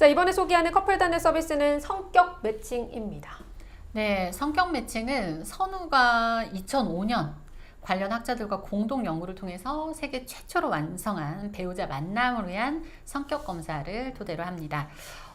자, 이번에 소개하는 커플 단내 서비스는 성격 매칭입니다. 네, 성격 매칭은 선우가 2005년 관련 학자들과 공동 연구를 통해서 세계 최초로 완성한 배우자 만남을 위한 성격 검사를 토대로 합니다.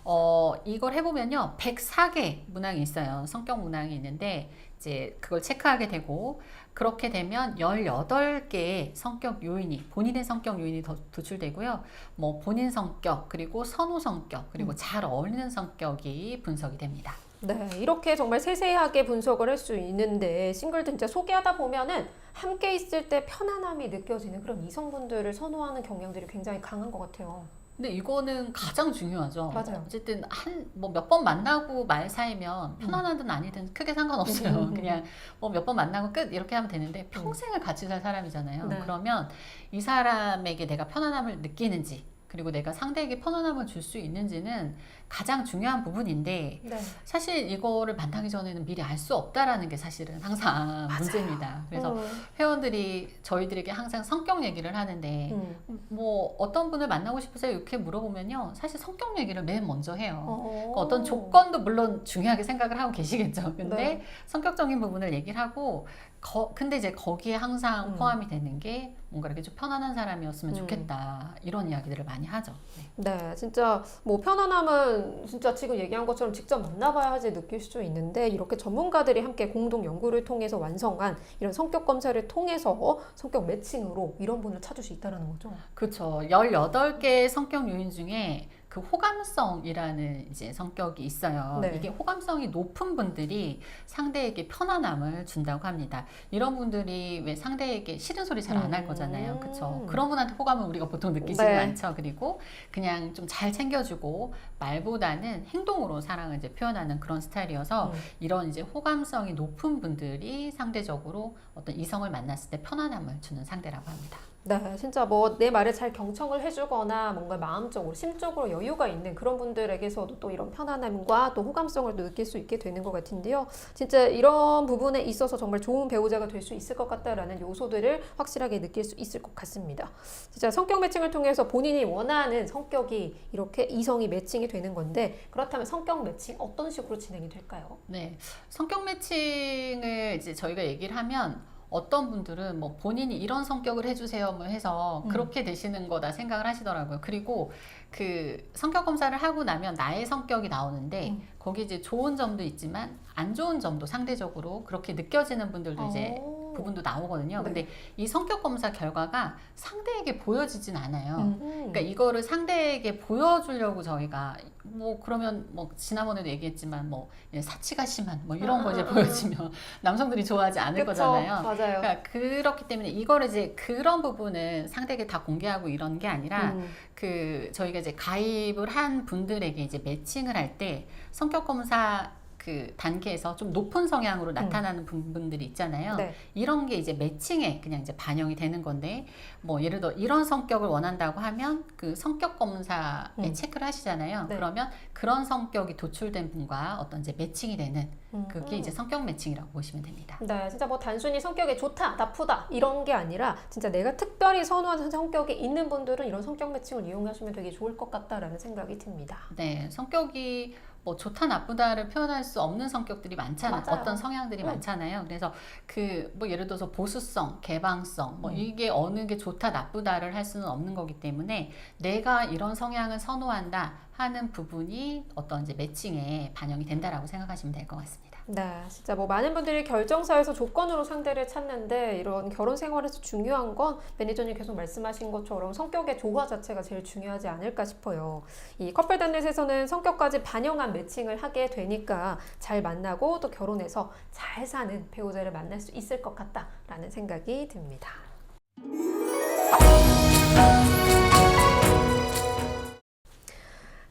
어, 이걸 해보면요. 104개 문항이 있어요. 성격 문항이 있는데, 이제 그걸 체크하게 되고, 그렇게 되면 18개의 성격 요인이, 본인의 성격 요인이 더 도출되고요. 뭐, 본인 성격, 그리고 선호 성격, 그리고 잘 어울리는 성격이 분석이 됩니다. 네, 이렇게 정말 세세하게 분석을 할 수 있는데 싱글도 진짜 소개하다 보면은 함께 있을 때 편안함이 느껴지는 그런 이성분들을 선호하는 경향들이 굉장히 강한 것 같아요. 근데 이거는 가장 중요하죠. 맞아요. 어쨌든 한 뭐 몇 번 만나고 말 사이면 편안하든 아니든 크게 상관없어요. 음, 음, 음. 그냥 뭐 몇 번 만나고 끝 이렇게 하면 되는데 평생을 같이 살 사람이잖아요. 네. 그러면 이 사람에게 내가 편안함을 느끼는지 그리고 내가 상대에게 편안함을 줄 수 있는지는 가장 중요한 부분인데 네. 사실 이거를 만나기 전에는 미리 알 수 없다라는 게 사실은 항상 맞아요. 문제입니다. 그래서 음, 회원들이 저희들에게 항상 성격 얘기를 하는데 음. 뭐 어떤 분을 만나고 싶으세요? 이렇게 물어보면요. 사실 성격 얘기를 맨 먼저 해요. 어. 그러니까 어떤 조건도 물론 중요하게 생각을 하고 계시겠죠. 근데 네. 성격적인 부분을 얘기를 하고 거, 근데 이제 거기에 항상 음. 포함이 되는 게 뭔가 이렇게 좀 편안한 사람이었으면 음. 좋겠다. 이런 이야기들을 많이 하죠. 네. 네, 진짜 뭐 편안함은 진짜 지금 얘기한 것처럼 직접 만나봐야지 느낄 수 있는데 이렇게 전문가들이 함께 공동 연구를 통해서 완성한 이런 성격 검사를 통해서 성격 매칭으로 이런 분을 찾을 수 있다는 거죠. 그렇죠. 18개의 성격 요인 중에 그 호감성이라는 이제 성격이 있어요. 네. 이게 호감성이 높은 분들이 상대에게 편안함을 준다고 합니다. 이런 분들이 왜 상대에게 싫은 소리 잘 안할 음. 거잖아요. 그렇죠. 그런 분한테 호감을 우리가 보통 느끼지는 네. 않죠. 그리고 그냥 좀 잘 챙겨주고 말보다는 행동으로 사랑을 이제 표현하는 그런 스타일이어서 음. 이런 이제 호감성이 높은 분들이 상대적으로 어떤 이성을 만났을 때 편안함을 주는 상대라고 합니다. 네, 진짜 뭐 내 말에 잘 경청을 해주거나 뭔가 마음적으로, 심적으로 여유가 있는 그런 분들에게서도 또 이런 편안함과 또 호감성을 또 느낄 수 있게 되는 것 같은데요. 진짜 이런 부분에 있어서 정말 좋은 배우자가 될 수 있을 것 같다라는 요소들을 확실하게 느낄 수 있을 것 같습니다. 진짜 성격 매칭을 통해서 본인이 원하는 성격이 이렇게 이성이 매칭이 되는 건데 그렇다면 성격 매칭 어떤 식으로 진행이 될까요? 네. 성격 매칭을 이제 저희가 얘기를 하면 어떤 분들은 뭐 본인이 이런 성격을 해주세요 뭐 해서 음. 그렇게 되시는 거다 생각을 하시더라고요. 그리고 그 성격 검사를 하고 나면 나의 성격이 나오는데 음. 거기 이제 좋은 점도 있지만 안 좋은 점도 상대적으로 그렇게 느껴지는 분들도 이제 오. 부분도 나오거든요. 네. 근데 이 성격 검사 결과가 상대에게 보여지진 않아요. 음. 그러니까 이거를 상대에게 보여주려고 저희가 뭐 그러면 뭐 지난번에도 얘기했지만 뭐 사치가 심한 뭐 이런 거 이제 아. 보여주면 남성들이 좋아하지 않을 그쵸, 거잖아요. 맞아요. 그러니까 그렇기 때문에 이거를 이제 그런 부분은 상대에게 다 공개하고 이런 게 아니라 음. 그 저희가 이제 가입을 한 분들에게 이제 매칭을 할 때 성격 검사 그 단계에서 좀 높은 성향으로 나타나는 부분들이 있잖아요. 음. 네. 이런 게 이제 매칭에 그냥 이제 반영이 되는 건데 뭐 예를 들어 이런 성격을 원한다고 하면 그 성격 검사에 음. 체크를 하시잖아요. 네. 그러면 그런 성격이 도출된 분과 어떤 이제 매칭이 되는 음. 그게 이제 성격 매칭이라고 보시면 됩니다. 네, 진짜 뭐 단순히 성격이 좋다, 나쁘다 이런 게 아니라 진짜 내가 특별히 선호하는 성격이 있는 분들은 이런 성격 매칭을 이용하시면 되게 좋을 것 같다라는 생각이 듭니다. 네, 성격이 뭐 좋다 나쁘다를 표현할 수 없는 성격들이 많잖아요. 맞아요. 어떤 성향들이 응. 많잖아요. 그래서 그 뭐 예를 들어서 보수성, 개방성 뭐 음. 이게 어느 게 좋다 나쁘다를 할 수는 없는 거기 때문에 내가 이런 성향을 선호한다 하는 부분이 어떤 이제 매칭에 반영이 된다라고 생각하시면 될 것 같습니다. 네, 진짜 뭐 많은 분들이 결정사에서 조건으로 상대를 찾는데 이런 결혼 생활에서 중요한 건 매니저님 계속 말씀하신 것처럼 성격의 조화 자체가 제일 중요하지 않을까 싶어요. 이 커플 단넷에서는 성격까지 반영한 매칭을 하게 되니까 잘 만나고 또 결혼해서 잘 사는 배우자를 만날 수 있을 것 같다라는 생각이 듭니다.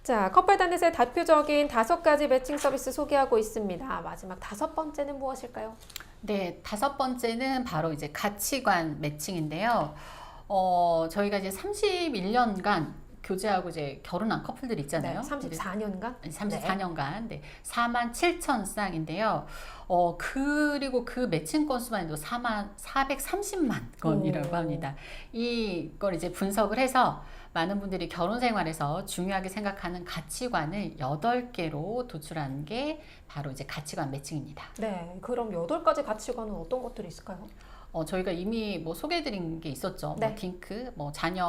자, 단넷의 대표적인 다섯 가지 매칭 서비스 소개하고 있습니다. 마지막 다섯 번째는 무엇일까요? 네, 다섯 번째는 바로 이제 가치관 매칭인데요. 어, 저희가 이제 31년간 교제하고 이제 결혼한 커플들 있잖아요. 네, 34년간? 34년간 네, 4만 7천 쌍인데요. 어, 그리고 그 매칭 건수만 해도 4만 430만 건이라고 오. 합니다. 이걸 이제 분석을 해서 많은 분들이 결혼 생활에서 중요하게 생각하는 가치관을 8개로 도출한 게 바로 이제 가치관 매칭입니다. 네, 그럼 여덟 가지 가치관은 어떤 것들이 있을까요? 어, 저희가 이미 뭐 소개해드린 게 있었죠. 네. 뭐 딩크, 뭐 자녀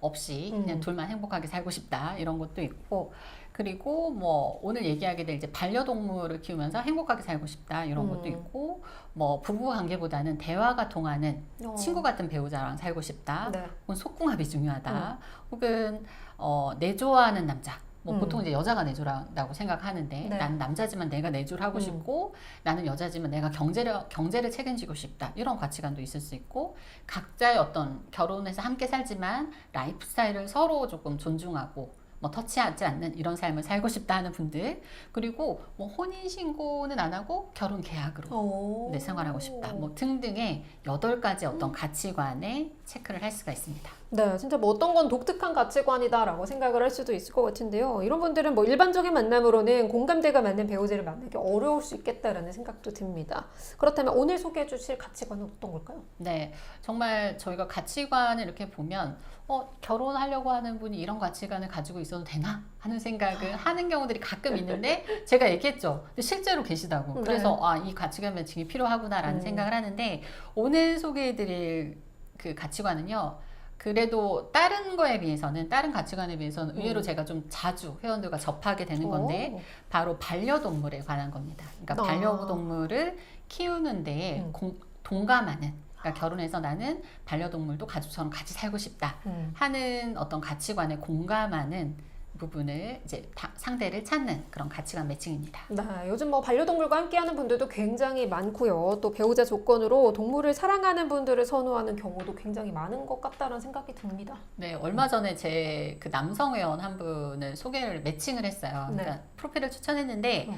없이 그냥 음. 둘만 행복하게 살고 싶다 이런 것도 있고 그리고 뭐 오늘 얘기하게 될 이제 반려동물을 키우면서 행복하게 살고 싶다 이런 것도 음. 있고 뭐 부부 관계보다는 대화가 통하는 어. 친구 같은 배우자랑 살고 싶다. 네. 혹은 속궁합이 중요하다. 혹은 어, 내조하는 남자. 뭐 음. 보통 이제 여자가 내조라고 생각하는데 네. 나는 남자지만 내가 내조를 하고 음. 싶고 나는 여자지만 내가 경제를 경제를 책임지고 싶다 이런 가치관도 있을 수 있고 각자의 어떤 결혼해서 함께 살지만 라이프 스타일을 서로 조금 존중하고 뭐 터치하지 않는 이런 삶을 살고 싶다 하는 분들 그리고 뭐 혼인 신고는 안 하고 결혼 계약으로 오. 네, 생활하고 싶다. 뭐 등등의 여덟 가지 어떤 음. 가치관에 체크를 할 수가 있습니다. 네, 진짜 뭐 어떤 건 독특한 가치관이다라고 생각을 할 수도 있을 것 같은데요. 이런 분들은 뭐 일반적인 만남으로는 공감대가 맞는 배우자를 만나기 어려울 수 있겠다라는 생각도 듭니다. 그렇다면 오늘 소개해 주실 가치관은 어떤 걸까요? 네, 정말 저희가 가치관을 이렇게 보면 어, 결혼하려고 하는 분이 이런 가치관을 가지고 있어도 되나 하는 생각을 하는 경우들이 가끔 있는데 제가 얘기했죠. 실제로 계시다고. 네. 그래서 아, 이 가치관 매칭이 필요하구나라는 음. 생각을 하는데 오늘 소개해드릴 그 가치관은요. 그래도 다른 거에 비해서는 다른 가치관에 비해서는 의외로 음. 제가 좀 자주 회원들과 접하게 되는 건데 바로 반려동물에 관한 겁니다. 그러니까 아. 반려동물을 키우는데 음. 공- 동감하는 그러니까 결혼해서 나는 반려동물도 가족처럼 같이 살고 싶다 오. 음. 하는 어떤 가치관에 공감하는 부분을 이제 다- 상대를 찾는 그런 가치관 매칭입니다. 네, 요즘 뭐 반려동물과 함께하는 분들도 굉장히 많고요. 또 배우자 조건으로 동물을 사랑하는 분들을 선호하는 경우도 굉장히 많은 것 같다는 생각이 듭니다. 네, 얼마 전에 제 그 남성 회원 한 분을 소개를 매칭을 했어요. 그러니까 프로필을 추천했는데 네. 어.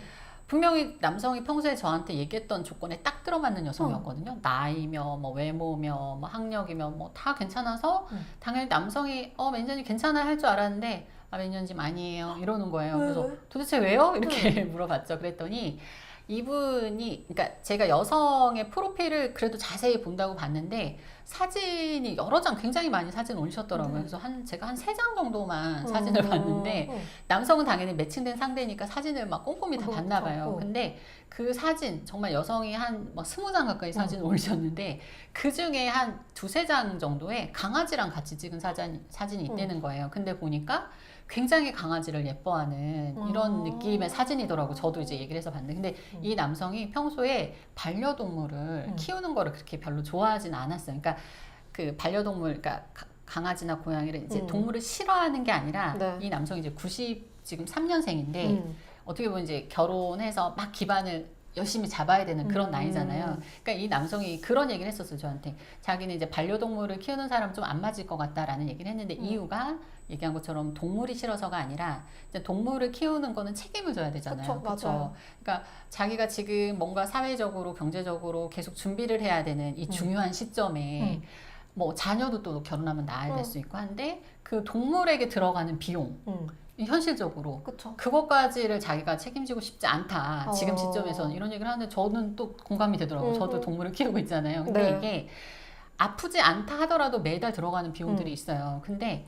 분명히 남성이 평소에 저한테 얘기했던 조건에 딱 들어맞는 여성이었거든요. 나이며 뭐 외모며 뭐 학력이며 뭐 다 괜찮아서 음. 당연히 남성이 어 매니저님 괜찮아 할 줄 알았는데 아 매니저님 아니에요 이러는 거예요. 왜, 그래서 왜? 도대체 왜요? 이렇게 물어봤죠. 그랬더니 이분이 그러니까 제가 여성의 프로필을 그래도 자세히 본다고 봤는데 사진이 여러 장 굉장히 많이 사진 올리셨더라고요. 네. 그래서 한 제가 한 세 장 정도만 사진을 어, 봤는데 어. 남성은 당연히 매칭된 상대니까 사진을 막 꼼꼼히 다 어, 봤나. 봐요. 어. 근데 그 사진 정말 여성이 한뭐 스무 장 가까이 사진을 어. 올리셨는데 그 중에 한 두세 장 정도에 강아지랑 같이 찍은 사진, 사진이 어. 있다는 거예요. 근데 보니까 굉장히 강아지를 예뻐하는 이런 아. 느낌의 사진이더라고. 저도 이제 얘기를 해서 봤는데 근데 음. 이 남성이 평소에 반려동물을 음. 키우는 거를 그렇게 별로 좋아하진 않았어요. 그러니까 그 반려동물, 그러니까 가- 강아지나 고양이를 이제 음. 동물을 싫어하는 게 아니라 네. 이 남성이 이제 90 지금 3년생인데 음. 어떻게 보면 이제 결혼해서 막 기반을 열심히 잡아야 되는 그런 음. 나이잖아요. 그러니까 이 남성이 그런 얘기를 했었어요, 저한테. 자기는 이제 반려동물을 키우는 사람 좀 안 맞을 것 같다라는 얘기를 했는데 음. 이유가 얘기한 것처럼 동물이 싫어서가 아니라 이제 동물을 키우는 거는 책임을 져야 되잖아요. 맞아요. 그러니까 자기가 지금 뭔가 사회적으로 경제적으로 계속 준비를 해야 되는 이 음. 중요한 시점에 음. 뭐 자녀도 또 결혼하면 낳아야 어. 될수 있고 한데 그 동물에게 들어가는 비용 음. 이 현실적으로 그쵸. 그것까지를 자기가 책임지고 싶지 않다. 지금 어. 시점에서는 이런 얘기를 하는데 저는 또 공감이 되더라고요. 음, 저도 음. 동물을 키우고 있잖아요. 근데 네. 이게 아프지 않다 하더라도 매달 들어가는 비용들이 음. 있어요. 근데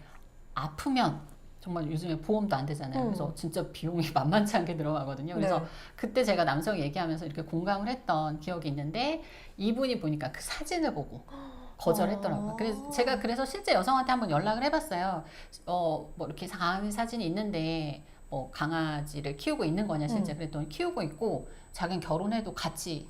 아프면 정말 요즘에 보험도 안 되잖아요. 음. 그래서 진짜 비용이 만만치 않게 들어가거든요. 그래서 네. 그때 제가 남성이 얘기하면서 이렇게 공감을 했던 기억이 있는데 이분이 보니까 그 사진을 보고 거절했더라고요. 아. 그래서 제가 그래서 실제 여성한테 한번 연락을 해봤어요. 어, 뭐 이렇게 강아지 사진이 있는데 뭐 강아지를 키우고 있는 거냐 실제 음. 그랬더니 키우고 있고 자기는 결혼해도 같이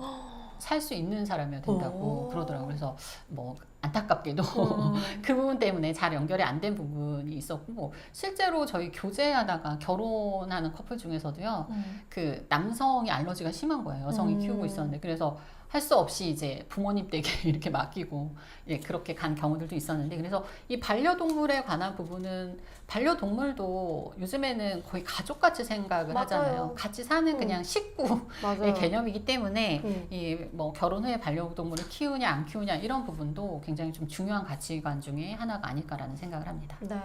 살 수 있는 사람이어야 된다고 오. 그러더라고요. 그래서 뭐 안타깝게도 음. 그 부분 때문에 잘 연결이 안 된 부분이 있었고 실제로 저희 교제하다가 결혼하는 커플 중에서도요. 음. 그 남성이 알러지가 심한 거예요. 여성이 음. 키우고 있었는데 그래서 할 수 없이 이제 부모님 댁에 이렇게 맡기고 예, 그렇게 간 경우들도 있었는데 그래서 이 반려동물에 관한 부분은 반려동물도 요즘에는 거의 가족같이 생각을 맞아요. 하잖아요. 같이 사는 음. 그냥 식구의 맞아요. 개념이기 때문에 음. 이뭐 결혼 후에 반려동물을 키우냐 안 키우냐 이런 부분도 굉장히 좀 중요한 가치관 중에 하나가 아닐까라는 생각을 합니다. 네.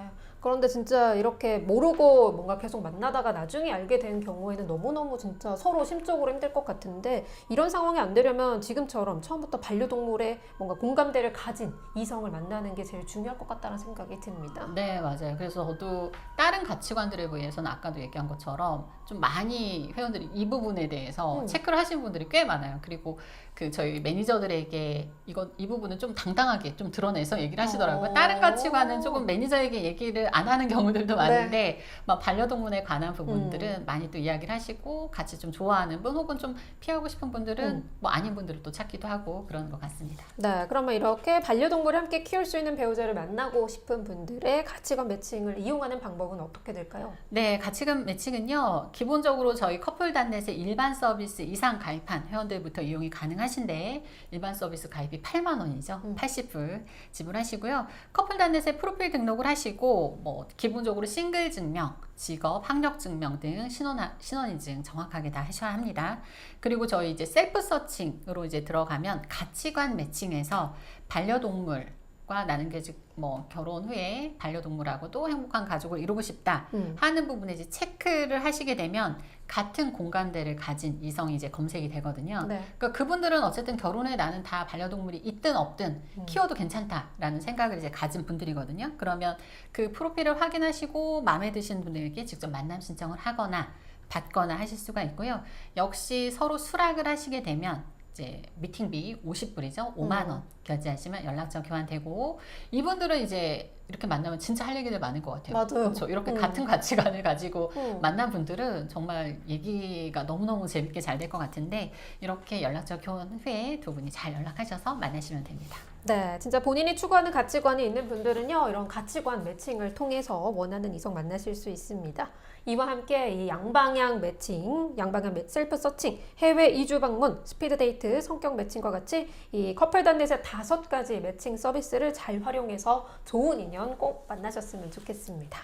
그런데 진짜 이렇게 모르고 뭔가 계속 만나다가 나중에 알게 된 경우에는 너무너무 진짜 서로 심적으로 힘들 것 같은데 이런 상황이 안 되려면 지금처럼 처음부터 반려동물에 뭔가 공감대를 가진 이성을 만나는 게 제일 중요할 것 같다는 생각이 듭니다. 네, 맞아요. 그래서 저도 다른 가치관들에 비해서는 아까도 얘기한 것처럼 좀 많이 회원들이 이 부분에 대해서 음. 체크를 하신 분들이 꽤 많아요. 그리고 그 저희 매니저들에게 이거 이 부분은 좀 당당하게 좀 드러내서 얘기를 하시더라고요. 어. 다른 가치관은 조금 매니저에게 얘기를 안 하는 경우들도 네. 많은데 막 반려동물에 관한 부분들은 음. 많이 또 이야기를 하시고 같이 좀 좋아하는 분 혹은 좀 피하고 싶은 분들은 음. 뭐 아닌 분들을 또 찾기도 하고 그러는 것 같습니다. 네, 그러면 이렇게 반려동물을 함께 키울 수 있는 배우자를 만나고 싶은 분들의 가치관 매칭을 이용하는 방법은 어떻게 될까요? 네, 가치금 매칭은요. 기본적으로 저희 커플 단넷의 일반 서비스 이상 가입한 회원들부터 이용이 가능하 신데 일반 서비스 가입이 8만 원이죠. 음. 80불 지불하시고요. 커플 단넷에 프로필 등록을 하시고 뭐 기본적으로 싱글 증명, 직업, 학력 증명 등 신원 신원인증 정확하게 다 하셔야 합니다. 그리고 저희 이제 셀프 서칭으로 이제 들어가면 가치관 매칭에서 반려동물 과 나는 계속 뭐 결혼 후에 반려동물하고도 행복한 가족을 이루고 싶다. 음. 하는 부분에 이제 체크를 하시게 되면 같은 공감대를 가진 이성이 이제 검색이 되거든요. 네. 그러니까 그분들은 어쨌든 결혼에 나는 다 반려동물이 있든 없든 음. 키워도 괜찮다라는 생각을 이제 가진 분들이거든요. 그러면 그 프로필을 확인하시고 마음에 드시는 분들에게 직접 만남 신청을 하거나 받거나 하실 수가 있고요. 역시 서로 수락을 하시게 되면 이제 미팅비 50불이죠. 5만 원 결제하시면 연락처 교환되고 이분들은 이제 이렇게 만나면 진짜 할 얘기들 많을 것 같아요. 맞아요. 그렇죠. 이렇게 음. 같은 가치관을 가지고 음. 만난 분들은 정말 얘기가 너무너무 재밌게 잘 될 것 같은데 이렇게 연락처 교환 후에 두 분이 잘 연락하셔서 만나시면 됩니다. 네, 진짜 본인이 추구하는 가치관이 있는 분들은요, 이런 가치관 매칭을 통해서 원하는 이성 만나실 수 있습니다. 이와 함께 이 양방향 매칭, 양방향 매- 셀프 서칭, 해외 이주 방문, 스피드 데이트, 성격 매칭과 같이 이 커플 단넷의 다섯 가지 매칭 서비스를 잘 활용해서 좋은 인연 꼭 만나셨으면 좋겠습니다.